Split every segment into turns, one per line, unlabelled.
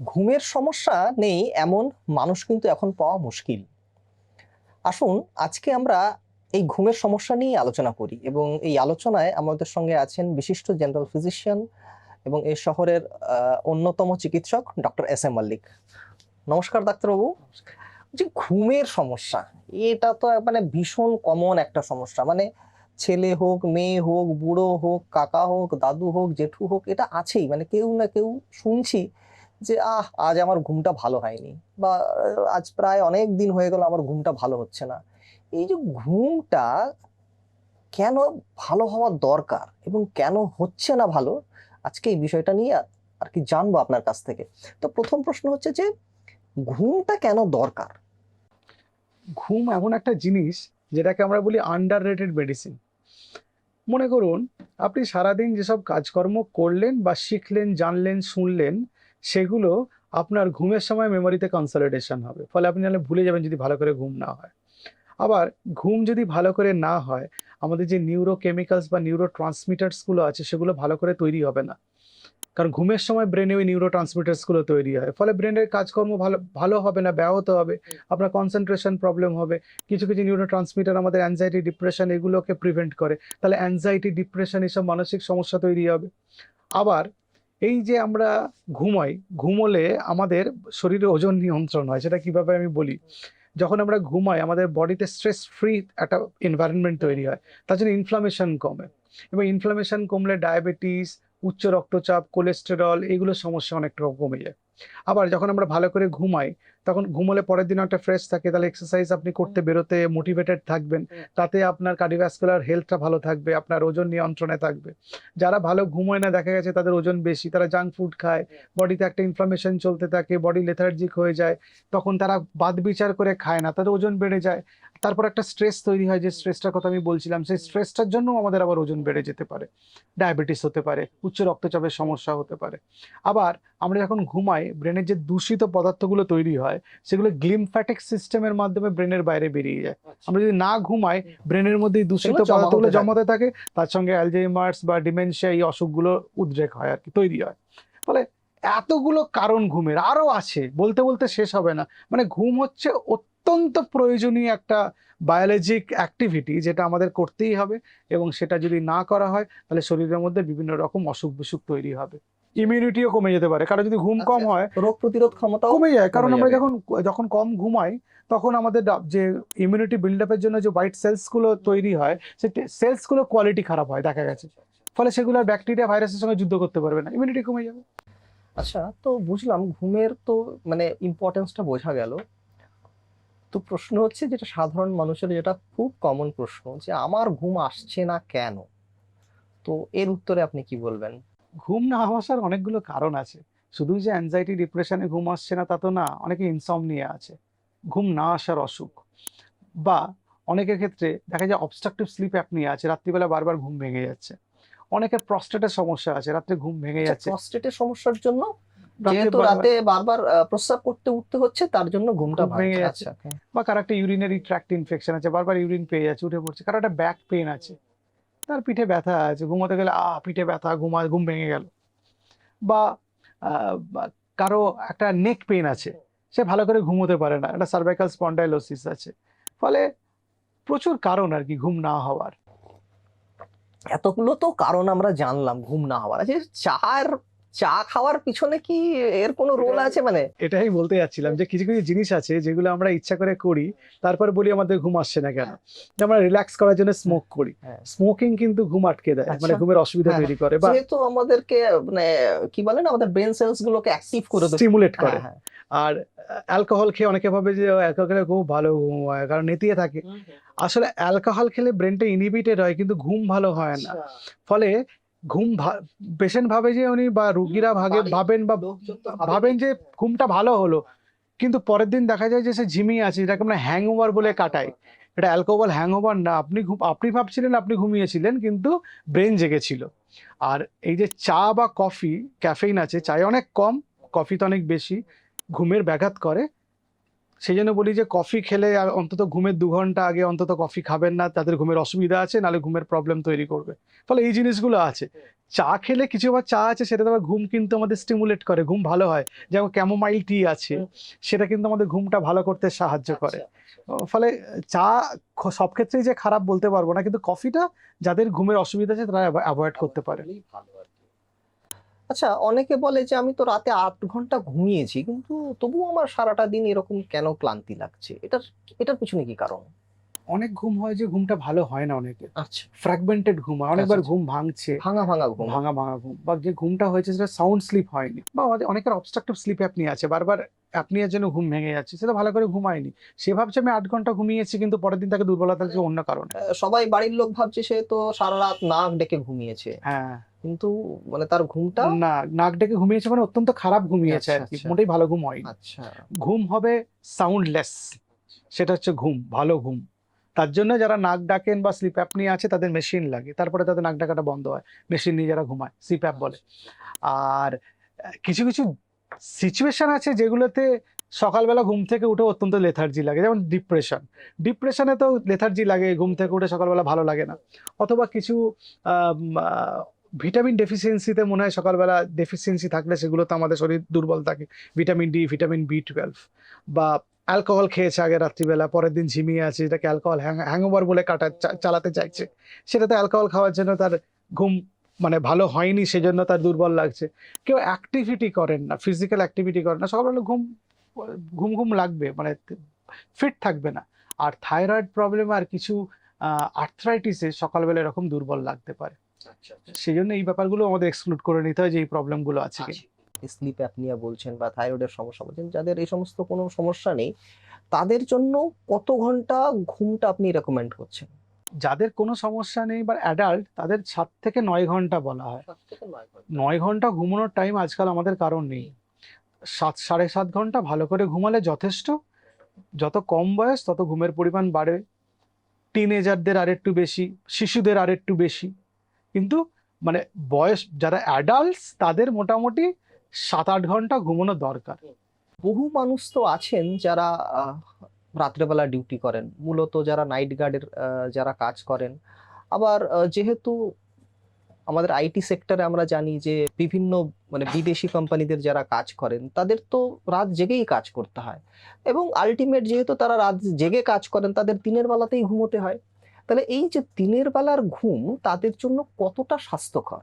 ঘুমের সমস্যা নেই, এমন মানুষ কিন্তু এখন পাওয়া মুশকিল। আসুন, আজকে আমরা এই ঘুমের সমস্যা নিয়ে আলোচনা করি এবং এই আলোচনায় আমাদের সঙ্গে আছেন বিশিষ্ট জেনারেল ফিজিশিয়ান এবং এই শহরের অন্যতম চিকিৎসক ডক্টর এস এম মল্লিক। নমস্কার ডাক্তারবাবু। যে ঘুমের সমস্যা, এটা তো মানে ভীষণ কমন একটা সমস্যা। মানে ছেলে হোক, মেয়ে হোক, বুড়ো হোক, কাকা হোক, দাদু হোক, জেঠু হোক, এটা আছেই। মানে কেউ না কেউ শুনছি যে, আহ, আজ আমার ঘুমটা ভালো হয়নি বা, আজ প্রায় অনেক দিন হয়ে গেল আমার ঘুমটা ভালো হচ্ছে না। এই যে ঘুমটা কেন ভালো হওয়া দরকার এবং কেন হচ্ছে না ভালো, আজকে এই বিষয়টা নিয়ে আর- কি জানব আপনার কাছ থেকে। তো প্রথম প্রশ্ন হচ্ছে যে, ঘুমটা কেন দরকার?
ঘুম এমন একটা জিনিস যেটাকে আমরা বলি আন্ডার রেটেড মেডিসিন মনে করুন, আপনি সারাদিন যেসব কাজকর্ম করলেন বা শিখলেন, জানলেন, শুনলেন সেগুলো আপনার ঘুমের সময় মেমোরিতে কনসলিডেশন হবে। ফলে আপনি নাহলে ভুলে যাবেন যদি ভালো করে ঘুম না হয়। আবার ঘুম যদি ভালো করে না হয়, আমাদের যে নিউরো কেমিক্যালস বা নিউরো ট্রান্সমিটার্সগুলো আছে, সেগুলো ভালো করে তৈরি হবে না। কারণ ঘুমের সময় ব্রেনে ওই নিউরো ট্রান্সমিটার্সগুলো তৈরি হয়। ফলে ব্রেনের কাজকর্ম ভালো ভালো হবে না, ব্যাহত হবে। আপনার কনসেন্ট্রেশন প্রবলেম হবে। কিছু কিছু নিউরো ট্রান্সমিটার আমাদের অ্যাংজাইটি ডিপ্রেশন এগুলোকে প্রিভেন্ট করে। তাহলে অ্যাংজাইটি ডিপ্রেশন এসব মানসিক সমস্যা তৈরি হবে। আবার এই যে আমরা ঘুমাই, ঘুমোলে আমাদের শরীরে ওজন নিয়ন্ত্রণ হয়, সেটা কীভাবে আমি বলি? যখন আমরা ঘুমাই, আমাদের বডিতে স্ট্রেস ফ্রি একটা এনভায়রনমেন্ট তৈরি হয়, তার জন্য ইনফ্লামেশন কমে। এবং ইনফ্লামেশন কমলে ডায়াবেটিস উচ্চ রক্তচাপ কোলেস্টেরল এগুলো সমস্যা অনেকটা কমে যায়। আবার যখন আমরা ভালো করে ঘুমাই তখন ঘুমোলে পরের দিন একটা ফ্রেশ থাকে তাহলে এক্সারসাইজ আপনি করতে বেরোতে মোটিভেটেড থাকবেন। তাতে আপনার কার্ডিওভাস্কুলার হেলথটা ভালো থাকবে আপনার ওজন নিয়ন্ত্রণে থাকবে। যারা ভালো ঘুমোয় না দেখা গেছে তাদের ওজন বেশি তারা জাঙ্ক ফুড খায় বডিতে একটা ইনফ্লামেশন চলতে থাকে বডি লেথার্জিক হয়ে যায় তখন তারা বাদ বিচার করে খায় না তাদের ওজন বেড়ে যায়। তারপর একটা স্ট্রেস তৈরি হয় যে স্ট্রেসটার কথা আমি বলছিলাম সেই স্ট্রেসটার জন্য আমাদের আবার ওজন বেড়ে যেতে পারে। ডায়াবেটিস হতে পারে উচ্চ রক্তচাপের সমস্যা হতে পারে। আবার আমরা যখন ঘুমাই ব্রেনের যে দূষিত পদার্থগুলো তৈরি হয় সেগুলো গ্লিমফ্যাটিক সিস্টেমের মাধ্যমে ব্রেনের বাইরে বেরিয়ে যায়। আমরা যদি না ঘুমাই ব্রেনের মধ্যে দূষিত পদার্থগুলো জমাতে থাকে। তার সঙ্গে অ্যালজেইমার্স বা ডিমেনশিয়া এই অসুখগুলো উদ্রেক হয় আর কি তৈরি হয়। ফলে এতগুলো কারণ ঘুমের আরও আছে বলতে বলতে শেষ হবে না। মানে ঘুম হচ্ছে অত্যন্ত প্রয়োজনীয় একটা বায়োলজিক অ্যাক্টিভিটি যেটা আমাদের করতেই হবে এবং সেটা যদি না করা হয় তাহলে শরীরের মধ্যে বিভিন্ন রকম অসুখ বিসুখ তৈরি হবে। ইমিউনিটিও কমে যেতে পারে। কারণ যদি ঘুম কম
আচ্ছা,
হয়
রোগ প্রতিরোধ ক্ষমতা
কমে যায়। কারণ আমরা যখন যখন কম ঘুমাই তখন আমাদের যে ইমিউনিটি বিল্ড আপের জন্য যে হোয়াইট সেলসগুলো তৈরি হয় সেই সেলসগুলো কোয়ালিটি খারাপ হয় দেখা গেছে। ফলে সেগুলো ব্যাকটেরিয়া ভাইরাসের সঙ্গে যুদ্ধ করতে পারবে না। ইমিউনিটি কমে যাবে।
আচ্ছা তো বুঝলাম ঘুমের তো মানে ইম্পর্টেন্সটা বোঝা গেল। তো প্রশ্ন হচ্ছে যেটা সাধারণ মানুষের যেটা খুব কমন প্রশ্ন যে আমার ঘুম আসছে না কেন? তো এর উত্তরে আপনি কি বলবেন?
ঘুম না আসার অনেকগুলো কারণ আছে। শুধু যে অ্যাংজাইটি ডিপ্রেশনে ঘুম আসছে না তা তো না অনেকে ইনসমনিয়া আছে। ঘুম না আসার অসুখ। বা অনেকের ক্ষেত্রে দেখা যায় অবস্ট্রাকটিভ স্লিপ অ্যাপনিয়া আছে রাত্রিবেলা বারবার ঘুম ভেঙে যাচ্ছে। অনেকের প্রস্টেটের সমস্যা আছে রাত্রে ঘুম ভেঙে যাচ্ছে।
প্রস্টেটের সমস্যার জন্য যেহেতু রাতে বারবার প্রস্রাব করতে উঠতে হচ্ছে তার জন্য ঘুমটা
ভেঙে যাচ্ছে।
আচ্ছা
বা কারও একটা ইউরিনারি ট্র্যাক্ট ইনফেকশন আছে বারবার ইউরিন পেয়ে যাচ্ছে উঠে পড়ছে কারও একটা ব্যাক পেন আছে। তার পিঠে ব্যথা আছে, ঘুমোতে গেলে, আহ, পিঠে ব্যথা, ঘুমা, ঘুম ভেঙে গেল। বা কারও একটা নেক পেন আছে, সে ভালো করে ঘুমোতে পারে না, একটা সার্ভাইকাল স্পন্ডাইলোসিস আছে। ফলে প্রচুর কারণ আর কি ঘুম না হওয়ার।
এতগুলো তো কারণ আমরা জানলাম, ঘুম না হওয়ার। আছে চার চা খাওয়ার পিছনে কি এর কোনো রোল আছে? মানে
এটাই বলতে যাচ্ছিলাম যে কিছু কিছু জিনিস আছে যেগুলো আমরা ইচ্ছা করে করি তারপর বলি আমাদের ঘুম আসছে না কেন? যে আমরা রিল্যাক্স করার জন্য স্মোক করি।
হ্যাঁ।
স্মোকিং কিন্তু ঘুম আটকে দেয় মানে
আচ্ছা।
ঘুমের অসুবিধা
হ্যাঁ,
তৈরি করে বা
যেহেতু আমাদেরকে মানে কি বলেন আমাদের ব্রেন সেলস গুলোকে অ্যাক্টিভ করে দেয়।
স্টিমুলেট করে।
হ্যাঁ, হ্যাঁ।
আর অ্যালকোহল খেয়ে অনেকে ভাবে যে অ্যালকোহল খেলে খুব ভালো ঘুম হয়। কারণ নেতিয়ে থাকে। আসলে অ্যালকোহল খেলে ব্রেনটা ইনহিবিটেড হয় কিন্তু ঘুম ভালো হয় না।
আচ্ছা।
ফলে ঘুম পেশেন্ট ভাবে যে উনি বা রুগীরা ভাগে ভাবেন বা ভাবেন যে ঘুমটা ভালো হলো কিন্তু পরের দিন দেখা যায় যে সে ঝিমিয়ে আছে যেটাকে আমরা হ্যাং ওভার বলে কাটাই এটা অ্যালকোহল হ্যাং ওভার না আপনি ঘুম আপনি ভাবছিলেন আপনি ঘুমিয়েছিলেন কিন্তু ব্রেন জেগেছিল আর এই যে চা বা কফি ক্যাফেইন আছে চায়ে অনেক কম কফিতে অনেক বেশি ঘুমের ব্যাঘাত করে। সেই জন্য বলি যে কফি খেলে আর অন্তত ঘুমের দু ঘণ্টা আগে অন্তত কফি খাবেন না তাদের ঘুমের অসুবিধা আছে নাহলে ঘুমের প্রবলেম তৈরি করবে। ফলে এই জিনিসগুলো আছে। চা খেলে কিছু আবার চা আছে সেটা আবার ঘুম কিন্তু আমাদের স্টিমুলেট করে ঘুম ভালো হয়। যেমন ক্যামোমাইল টি আছে সেটা কিন্তু আমাদের ঘুমটা ভালো করতে সাহায্য করে।
আচ্ছা।
ফলে চা সব ক্ষেত্রেই যে খারাপ বলতে পারব না কিন্তু কফিটা যাদের ঘুমের অসুবিধা আছে তারা অ্যাভয়েড করতে পারে।
আচ্ছা অনেকে বলে যে আমি তো রাতে আট ঘণ্টা ঘুমিয়েছি কিন্তু তবুও আমার সারাটা দিন এরকম কেন ক্লান্তি লাগছে? এটার এটার পিছনে কি কারণ?
অনেক ঘুম হয় যে ঘুমটা ভালো হয় না অনেকে
আচ্ছা।
ফ্র্যাগমেন্টেড ঘুম হয় অনেকবার
আচ্ছা,
ঘুম ভাঙছে।
ভাঙা ভাঙা ঘুম।
ভাঙা ভাঙা ঘুম। বা যে ঘুমটা হয়েছে সেটা সাউন্ড স্লিপ হয়নি। বা আমাদের অনেকের অবস্ট্রাকটিভ স্লিপ অ্যাপনি আছে। বারবার অ্যাপনিয়ার জন্য ঘুম ভেঙে যাচ্ছে সেটা ভালো করে ঘুমায়নি। সে ভাবছে আমি আট ঘণ্টা ঘুমিয়েছি কিন্তু পরের দিন তাকে দুর্বলতা অন্য কারণে।
সবাই বাড়ির লোক ভাবছে সে তো সারা রাত নাক ডেকে ঘুমিয়েছে।
হ্যাঁ।
কিন্তু মানে তার ঘুমটা
না নাক ডেকে ঘুমিয়েছে মানে অত্যন্ত খারাপ ঘুমিয়েছে আর
আচ্ছা,
কি।
আচ্ছা।
মোটেই ভালো ঘুম হয়নি।
আচ্ছা।
ঘুম হবে সাউন্ডলেস সেটা হচ্ছে ঘুম ভালো ঘুম। তার জন্য যারা নাক ডাকেন বা স্লিপ অ্যাপ নিয়ে আছে তাদের মেশিন লাগে। তারপরে তাদের নাক ডাকাটা বন্ধ হয়। মেশিন নিয়ে যারা ঘুমায় স্লিপ অ্যাপ বলে। আর কিছু কিছু সিচুয়েশন আছে যেগুলোতে সকালবেলা ঘুম থেকে উঠে অত্যন্ত লেথার্জি লাগে। যেমন ডিপ্রেশন ডিপ্রেশনে তো লেথার্জি লাগে ঘুম থেকে উঠে সকালবেলা ভালো লাগে না। অথবা কিছু ভিটামিন ডেফিসিয়েন্সিতে মনে হয় সকালবেলা ডেফিসিয়েন্সি থাকলে সেগুলো তো আমাদের শরীর দুর্বল থাকে। Vitamin D vitamin B twelve বা অ্যালকোহল খেয়েছে আগে রাত্রিবেলা, পরের দিন ঝিমিয়ে আছে যেটাকে অ্যালকোহল হ্যাংওভার বলে কাটা চালাতে চাইছে। সেটাতে অ্যালকোহল খাওয়ার জন্য তার ঘুম মানে ভালো হয়নি, সেজন্য তার দুর্বল লাগছে। কেউ অ্যাক্টিভিটি করেন না ফিজিক্যাল অ্যাক্টিভিটি করেন না, সকালবেলা ঘুম ঘুম ঘুম লাগবে মানে ফিট থাকবে না। আর থাইরয়েড প্রবলেম আর কিছু আর্থ্রাইটিসে সকালবেলা এরকম দুর্বল লাগতে পারে। সেই জন্য এই ব্যাপারগুলো আমাদের এক্সক্লুড করে নিতে হয় যে এই প্রবলেমগুলো আছে কি।
স্লিপ অ্যাপনিয়া বলছেন বা থাইরয়েডের সমস্যা বলছেন যাদের এই সমস্ত কোনো সমস্যা নেই তাদের জন্য কত ঘণ্টা ঘুমটা আপনি রেকমেন্ড করছেন?
যাদের কোনো সমস্যা নেই বা অ্যাডাল্ট তাদের সাত থেকে নয় ঘণ্টা বলা হয়। নয় ঘণ্টা। ঘুমানোর টাইম আজকাল আমাদের কারণ নেই। সাত সাড়ে সাত ঘণ্টা ভালো করে ঘুমালে যথেষ্ট। যত কম বয়স তত ঘুমের পরিমাণ বাড়ে। টিনেজারদের আর একটু বেশি শিশুদের আর একটু বেশি। কিন্তু মানে বয়স, যারা অ্যাডাল্টস তাদের মোটামুটি সাত আট ঘণ্টা ঘুমানো দরকার।
বহু মানুষ তো আছেন যারা রাত্রেবেলা ডিউটি করেন। মূলত যারা নাইট গার্ডের যারা কাজ করেন। আবার যেহেতু আমাদের আইটি সেক্টরে আমরা জানি যে বিভিন্ন মানে বিদেশি কোম্পানিদের যারা কাজ করেন, তাদের তো রাত জেগেই কাজ করতে হয়। এবং আলটিমেট যেহেতু তারা রাত জেগে কাজ করেন, তাদের দিনের বেলাতেই ঘুমোতে হয়। তাহলে এই যে দিনের বেলার ঘুম তাদের জন্য কতটা স্বাস্থ্যকর?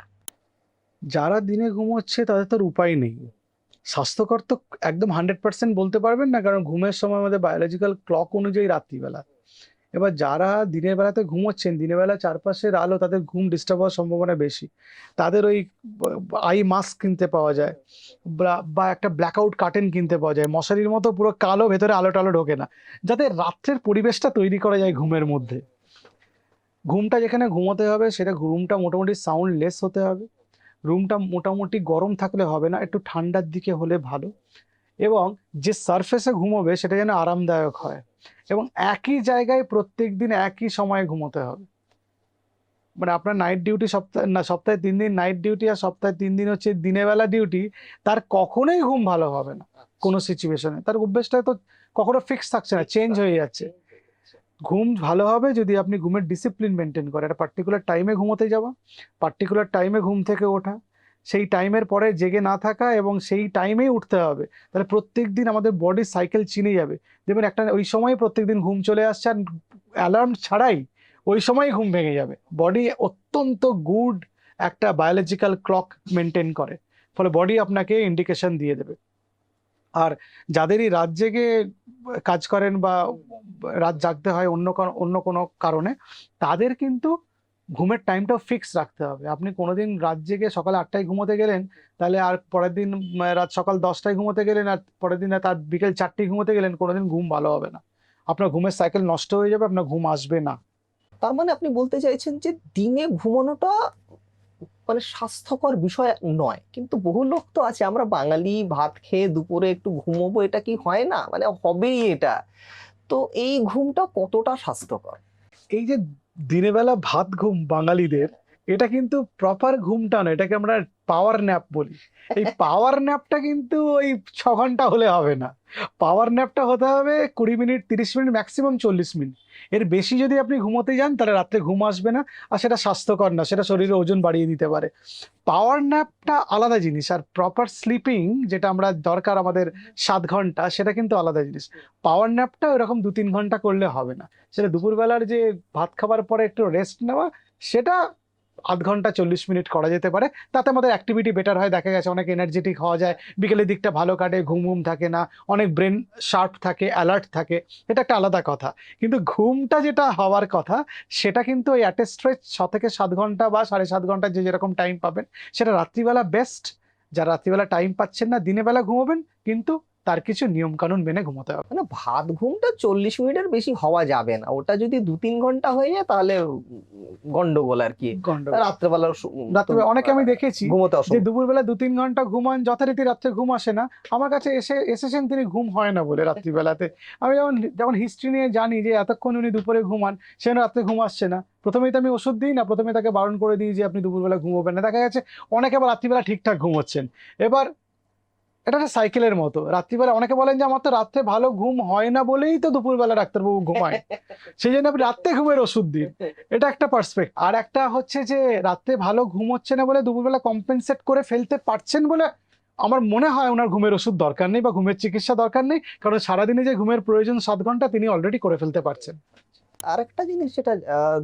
যারা দিনে ঘুমোচ্ছে তাদের তো উপায় নেই। স্বাস্থ্যকর তো একদম হান্ড্রেড পার্সেন্ট বলতে পারবেন না, কারণ ঘুমের সময় আমাদের বায়োলজিক্যাল ক্লক অনুযায়ী রাত্রিবেলা। এবার যারা দিনের বেলাতে ঘুমোচ্ছেন, দিনের বেলা চারপাশের আলো তাদের ঘুম ডিস্টার্ব হওয়ার সম্ভাবনা বেশি। তাদের ওই আই মাস্ক কিনতে পাওয়া যায়, বা একটা ব্ল্যাকআউট কার্টেন কিনতে পাওয়া যায়। মশারির মতো পুরো কালো ভেতরে আলো টালো ঢোকে না। যাতে রাত্রের পরিবেশটা তৈরি করা যায় ঘুমের মধ্যে। ঘুমটা যেখানে ঘুমোতে হবে, সেটা রুমটা মোটামুটি সাউন্ডলেস হতে হবে। রুমটা মোটামুটি গরম থাকলে হবে না, একটু ঠান্ডার দিকে হলে ভালো। এবং যে সারফেসে ঘুমোবে, সেটা যেন আরামদায়ক হয়। এবং একই জায়গায় প্রত্যেক দিন একই সময়ে ঘুমোতে হবে। মানে আপনার নাইট ডিউটি সপ্তাহে, না, সপ্তাহে তিন দিন নাইট ডিউটি আর সপ্তাহে তিন দিন হচ্ছে দিনের বেলা ডিউটি তার কখনোই ঘুম ভালো হবে না। কোনো সিচুয়েশনে তার অভ্যেসটা তো কখনো ফিক্স থাকছে না চেঞ্জ হয়ে যাচ্ছে। ঘুম ভালো হবে যদি আপনি ঘুমের ডিসিপ্লিন মেনটেন করেন। একটা পার্টিকুলার টাইমে ঘুমোতে যাওয়া পার্টিকুলার টাইমে ঘুম থেকে ওঠা, সেই টাইমের পরে জেগে না থাকা এবং সেই টাইমেই উঠতে হবে। তাহলে প্রত্যেক দিন আমাদের বডির সাইকেল চিনে যাবে। দেখবেন একটা ওই সময় প্রত্যেক দিন ঘুম চলে আসছে আর অ্যালার্ম ছাড়াই ওই সময় ঘুম ভেঙে যাবে। বডি অত্যন্ত গুড একটা বায়োলজিক্যাল ক্লক মেনটেন করে। ফলে বডি আপনাকে ইন্ডিকেশন দিয়ে দেবে। আর যাদেরই রাত জেগে কাজ করেন বা রাত জাগতে হয় অন্য অন্য কোনো কারণে, তাদের কিন্তু ঘুমের টাইমটাও ফিক্স রাখতে হবে। আপনি কোনোদিন রাত জেগে সকাল আটটায় ঘুমোতে গেলেন, তাহলে আর পরের দিন রাত সকাল দশটায় ঘুমোতে গেলেন আর পরের দিন তার বিকেল চারটেয় ঘুমোতে গেলেন, কোনোদিন ঘুম ভালো হবে না। আপনার ঘুমের সাইকেল নষ্ট হয়ে যাবে, আপনার ঘুম আসবে না।
তার মানে আপনি বলতে চাইছেন যে দিনে ঘুমানোটা মানে স্বাস্থ্যকর বিষয় নয়। কিন্তু বহু লোক তো আছে, আমরা বাঙালি, ভাত খেয়ে দুপুরে একটু ঘুমোবো, এটা কি হয় না? মানে হবেই এটা। তো এই ঘুমটা কতটা স্বাস্থ্যকর?
এই যে দিনের বেলা ভাত ঘুম বাঙালিদের এটা কিন্তু প্রপার ঘুমটা নয়, এটাকে আমরা পাওয়ার ন্যাপ বলি। এই পাওয়ার ন্যাপটা কিন্তু ওই ছ ঘণ্টা হলে হবে না। পাওয়ার ন্যাপটা হতে হবে কুড়ি মিনিট, তিরিশ মিনিট ম্যাক্সিমাম চল্লিশ মিনিট। এর বেশি যদি আপনি ঘুমোতে যান, তাহলে রাত্রে ঘুম আসবে না, আর সেটা স্বাস্থ্যকর না, সেটা শরীরে ওজন বাড়িয়ে দিতে পারে। পাওয়ার ন্যাপটা আলাদা জিনিস, আর প্রপার স্লিপিং যেটা আমরা দরকার আমাদের সাত ঘণ্টা, সেটা কিন্তু আলাদা জিনিস। পাওয়ার ন্যাপটা ওরকম দু তিন ঘণ্টা করলে হবে না। সেটা দুপুরবেলার যে ভাত খাবার পরে একটু রেস্ট নেওয়া, সেটা আধ ঘণ্টা চল্লিশ মিনিট করা যেতে পারে। তাতে আমাদের অ্যাক্টিভিটি বেটার হয়। দেখা গেছে অনেক এনার্জেটিক হওয়া যায়। বিকেলের দিকটা ভালো কাটে, ঘুম ঘুম থাকে না, অনেক ব্রেন শার্প থাকে অ্যালার্ট থাকে। এটা একটা আলাদা কথা। কিন্তু ঘুমটা যেটা হওয়ার কথা, সেটা কিন্তু ওই অ্যাট স্ট্রেচ ছ থেকে সাত ঘণ্টা বা সাড়ে সাত ঘণ্টা যে যেরকম টাইম পাবেন, সেটা রাত্রিবেলা বেস্ট যারা রাত্রিবেলা টাইম পাচ্ছেন না দিনের ঘুমোবেন, কিন্তু তার কিছু নিয়ম কানুন মেনে ঘুমোতে হবে।
মানে ভাত ঘুমটা চল্লিশ মিনিটের বেশি হওয়া যাবে না। ওটা যদি দু তিন ঘণ্টা হয়ে যায় তাহলে গন্ডগোল আর কি। রাত্রেবেলা
রাত্রিবেলা অনেকে আমি দেখেছি
ঘুমোতে
যে দুপুরবেলা দু তিন ঘণ্টা ঘুমান যথারীতি রাত্রে ঘুম আসে না। আমার কাছে এসে এসেছেন তিনি ঘুম হয় না বলে রাত্রিবেলাতে। আমি যেমন যেমন হিস্ট্রি নিয়ে জানি যে এতক্ষণ উনি দুপুরে ঘুমান সে রাত্রে ঘুম আসছে না। প্রথমেই তো আমি ওষুধ দিই না প্রথমে তাকে বারণ করে দিই যে আপনি দুপুরবেলা ঘুমোবেন না। দেখা গেছে অনেকে আবার রাত্রিবেলা ঠিকঠাক ঘুমোচ্ছেন। এবার এটা একটা সাইকেলের মতো। রাত্রিবেলা অনেকে বলেন যে আমার তো রাত্রে ভালো ঘুম হয় না বলেই তো দুপুরবেলা ডাক্তারবাবু ঘুমায়। সেই জন্য আপনি রাত্রে ঘুমের ওষুধ দিন। এটা একটা পার্সপেক্ট আর একটা হচ্ছে যে রাত্রে ভালো ঘুম হচ্ছে না বলে দুপুরবেলা কম্পেনসেট করে ফেলতে পারছেন বলে আমার মনে হয় ওনার ঘুমের ওষুধ দরকার নেই বা ঘুমের চিকিৎসা দরকার নেই। কারণ সারাদিনে যে ঘুমের প্রয়োজন সাত ঘণ্টা তিনি অলরেডি করে ফেলতে পারছেন।
আর একটা জিনিস যেটা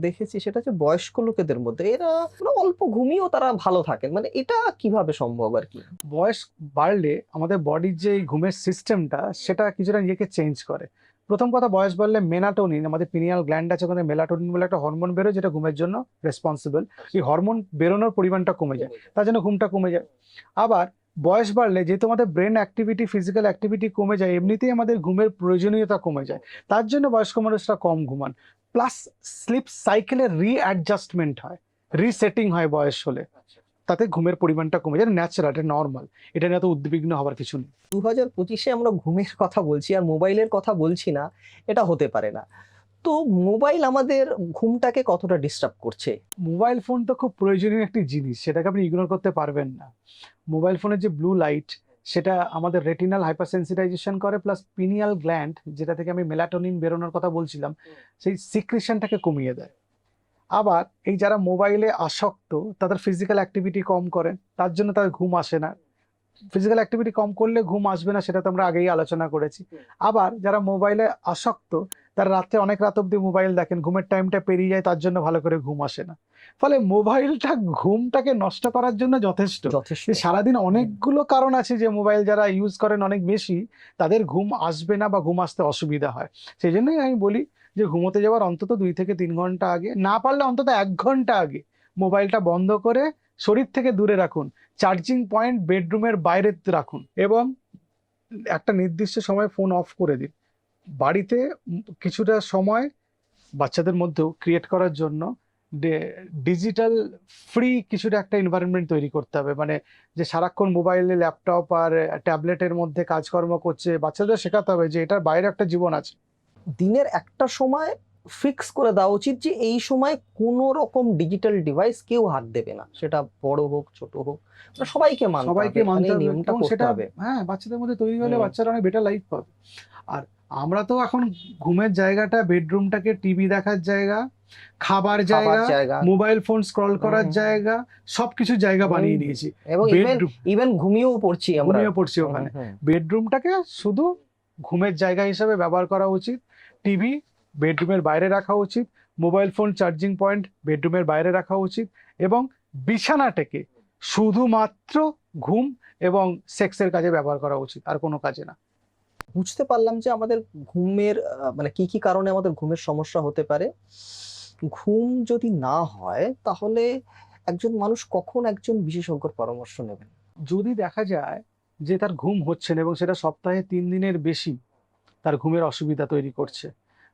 দেখেছি সেটা হচ্ছে বয়স্ক লোকেদের মধ্যে। এরা মানে অল্প ঘুমিয়েও তারা ভালো থাকেন। মানে এটা কীভাবে সম্ভব আর কি?
বয়স বাড়লে আমাদের বডির যে ঘুমের সিস্টেমটা সেটা কিছুটা নিজেকে চেঞ্জ করে। প্রথম কথা বয়স বাড়লে মেলাটোনিন আমাদের পিনিয়াল গ্ল্যান্ড আছে ওখানে মেলাটোনিন বলে একটা হরমোন বেরোয় যেটা ঘুমের জন্য রেসপন্সিবল এই হরমোন বেরোনোর পরিমাণটা কমে যায়। তার জন্য ঘুমটা কমে যায়। আবার বয়স বাড়লে যেহেতু আমাদের ব্রেন অ্যাক্টিভিটি ফিজিক্যাল অ্যাক্টিভিটি কমে যায়, এমনিতেই আমাদের ঘুমের প্রয়োজনীয়তা কমে যায়। তার জন্য বয়স্ক মানুষরা কম ঘুমান। প্লাস স্লিপ সাইকেলের রিঅ্যাডজাস্টমেন্ট হয় রিসেটিং হয় বয়স হলে। তাতে ঘুমের পরিমাণটা কমে যায় ন্যাচারাল এটা নর্মাল এটা নিয়ে এত উদ্বিগ্ন হওয়ার কিছু নেই।
দু হাজার পঁচিশে আমরা ঘুমের কথা বলছি আর মোবাইলের কথা বলছি না, এটা হতে পারে না। তো মোবাইল আমাদের ঘুমটাকে কতটা ডিস্টার্ব করছে?
মোবাইল ফোন তো খুব প্রয়োজনীয় একটি জিনিস, সেটাকে আপনি ইগনোর করতে পারবেন না। মোবাইল ফোনের যে ব্লু লাইট সেটা আমাদের রেটিনাল হাইপারসেন্সিটাইজেশন করে প্লাস পিনিয়াল গ্ল্যান্ড যেটা থেকে আমি মেলাটোনিন বেরোনোর কথা বলছিলাম, সেই সিক্রেশনটাকে কমিয়ে দেয়। আবার এই যারা মোবাইলে আসক্ত, তাদের ফিজিক্যাল অ্যাক্টিভিটি কম করেন, তার জন্য তাদের ঘুম আসে না। ফিজিক্যাল অ্যাক্টিভিটি কম করলে ঘুম আসবে না সেটা তো আমরা আগেই আলোচনা করেছি। আবার যারা মোবাইলে আসক্ত তারা রাত্রে অনেক রাত অব্দি মোবাইল দেখেন ঘুমের টাইমটা পেরিয়ে যায় তার জন্য ভালো করে ঘুম আসে না। ফলে মোবাইলটা ঘুমটাকে নষ্ট করার জন্য যথেষ্ট।
যথেষ্ট।
সারাদিন অনেকগুলো কারণ আছে যে মোবাইল যারা ইউজ করেন অনেক বেশি তাদের ঘুম আসবে না বা ঘুম আসতে অসুবিধা হয়। সেই জন্যই আমি বলি যে ঘুমোতে যাওয়ার অন্তত দুই থেকে তিন ঘণ্টা আগে না পারলে অন্তত এক ঘণ্টা আগে মোবাইলটা বন্ধ করে শরীর থেকে দূরে রাখুন। চার্জিং পয়েন্ট বেডরুমের বাইরে রাখুন এবং একটা নির্দিষ্ট সময় ফোন অফ করে দিন। বাড়িতে কিছুটা সময় বাচ্চাদের মধ্যেও ক্রিয়েট করার জন্য ডিজিটাল ফ্রি কিছুটা একটা এনভায়রনমেন্ট তৈরি করতে হবে। মানে যে সারাক্ষণ মোবাইলে ল্যাপটপ আর ট্যাবলেটের মধ্যে কাজকর্ম করছে বাচ্চাদের শেখাতে হবে যে এটার বাইরে একটা জীবন আছে।
দিনের একটা সময় ফিক্স করে দেওয়া উচিত যে এই সময় কোনো রকম ডিজিটাল ডিভাইস কেউ হাত দেবে না। সেটা বড় হোক ছোট হোক মানে সবাইকে মানতে
সবাইকে
মানে
মানতে
নিয়মটা করতে হবে।
হ্যাঁ বাচ্চাদের মধ্যে তৈরি হলে বাচ্চারা অনেক বেটার লাইফ পাবে। আর আমরা তো এখন ঘুমের জায়গাটা বেডরুমটাকে টিভি দেখার জায়গা খাবার জায়গা মোবাইল ফোন স্ক্রল করার জায়গা সবকিছু জায়গা বানিয়ে। নিয়েছি।
এবং ইভেন ঘুমিয়েও পড়ছি আমরা।
ঘুমিয়ে পড়ছি ওখানে। বেডরুমটাকে শুধু ঘুমের জায়গা হিসেবে ব্যবহার করা উচিত। টিভি বেডরুমের বাইরে রাখা উচিত মোবাইল ফোন চার্জিং পয়েন্ট বেডরুমের বাইরে রাখা উচিত এবং বিছানাটাকে শুধুমাত্র ঘুম এবং সেক্সের কাজে ব্যবহার করা উচিত আর কোনো কাজে না।
বুঝতে পারলাম যে আমাদের ঘুমের মানে কি কি কারণে আমাদের ঘুমের সমস্যা হতে পারে। ঘুম যদি না হয় তাহলে একজন মানুষ কখন একজন বিশেষজ্ঞর পরামর্শ নেবেন?
যদি দেখা যায় যে তার ঘুম হচ্ছে না এবং সেটা সপ্তাহে তিন দিনের বেশি তার ঘুমের অসুবিধা তৈরি করছে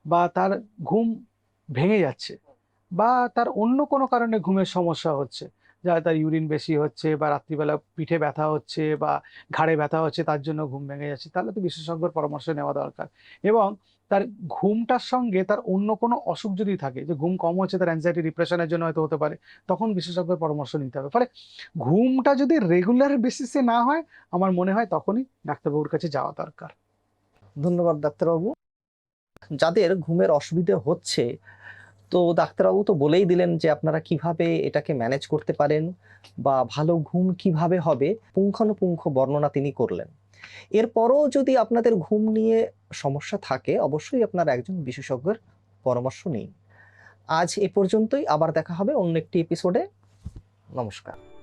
বা তার ঘুম ভেঙে যাচ্ছে বা তার অন্য কোনো কারণে ঘুমের সমস্যা হচ্ছে। যা তার ইউরিন বেশি হচ্ছে বা রাত্রিবেলা পিঠে ব্যথা হচ্ছে বা ঘাড়ে ব্যথা হচ্ছে, তার জন্য ঘুম ভেঙে যাচ্ছে। তাহলে তো বিশেষজ্ঞর পরামর্শ নেওয়া দরকার। এবং তার ঘুমটার সঙ্গে তার অন্য কোনো অসুখ যদি থাকে, যে ঘুম কম হচ্ছে, তার অ্যাংজাইটি ডিপ্রেশনের জন্য হয়তো হতে পারে, তখন বিশেষজ্ঞের পরামর্শ নিতে হবে। ফলে ঘুমটা যদি রেগুলার বেসিসে না হয়, আমার মনে হয় তখনই ডাক্তারবাবুর কাছে যাওয়া দরকার।
ধন্যবাদ ডাক্তারবাবু। যাদের ঘুমের অসুবিধে হচ্ছে, তো ডাক্তারবাবু তো বলেই দিলেন যে আপনারা কীভাবে এটাকে ম্যানেজ করতে পারেন বা ভালো ঘুম কীভাবে হবে, পুঙ্খানুপুঙ্খ বর্ণনা তিনি করলেন। এরপরও যদি আপনাদের ঘুম নিয়ে সমস্যা থাকে, অবশ্যই আপনারা একজন বিশেষজ্ঞের পরামর্শ নিন। আজ এ পর্যন্তই, আবার দেখা হবে অন্য একটি এপিসোডে নমস্কার।